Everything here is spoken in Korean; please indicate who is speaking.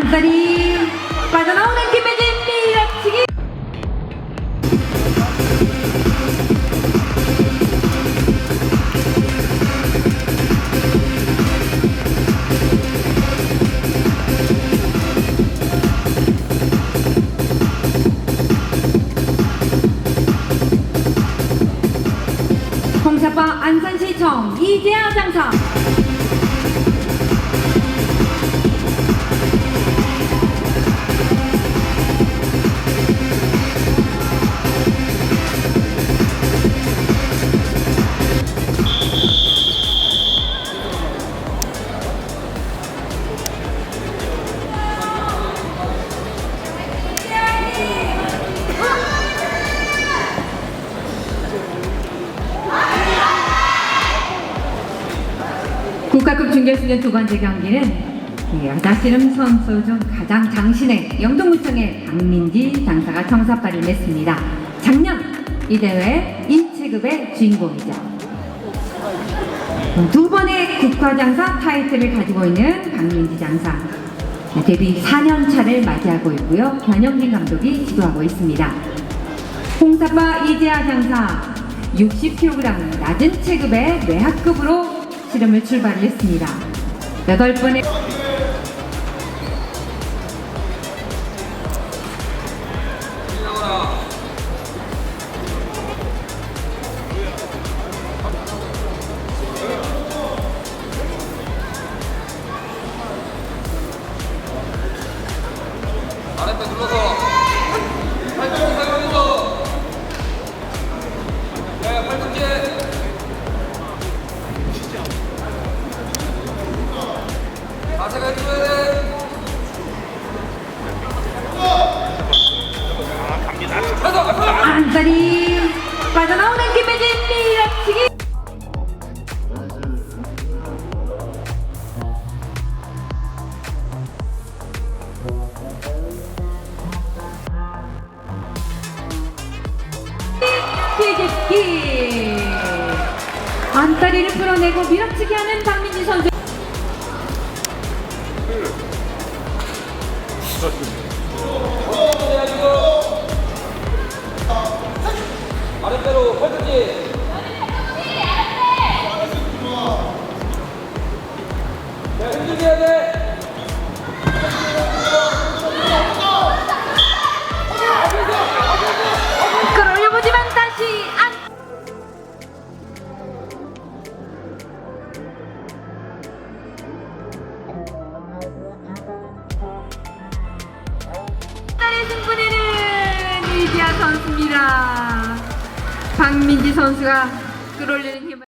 Speaker 1: 안살이 빠져나오는 김혜진 밀어치기. 홍사파 안산시청 이재아 장사 국가급 준결승전 두 번째 경기는 여자씨름 선수 중 가장 장신의 영동구청의 박민지 장사가 청사파를 냈습니다. 작년 이 대회 1체급의 주인공이죠. 두 번의 국가장사 타이틀을 가지고 있는 박민지 장사. 데뷔 4년 차를 맞이하고 있고요. 변영진 감독이 지도하고 있습니다. 홍사파 이재아 장사 60kg 낮은 체급의 매학급으로 실험을 출발했습니다. 여덟 번의
Speaker 2: 아랫배 눌러서. 팔꿈치 사용해서 야 팔꿈치
Speaker 1: 안살이 빠져나오는 김혜진 밀어치기. 뒤집기. 안다리를 끌어내고 밀어치기 하는 박민지 선수
Speaker 2: 해
Speaker 1: 선수입니다. 박민지 선수가 끌어올리는 힘을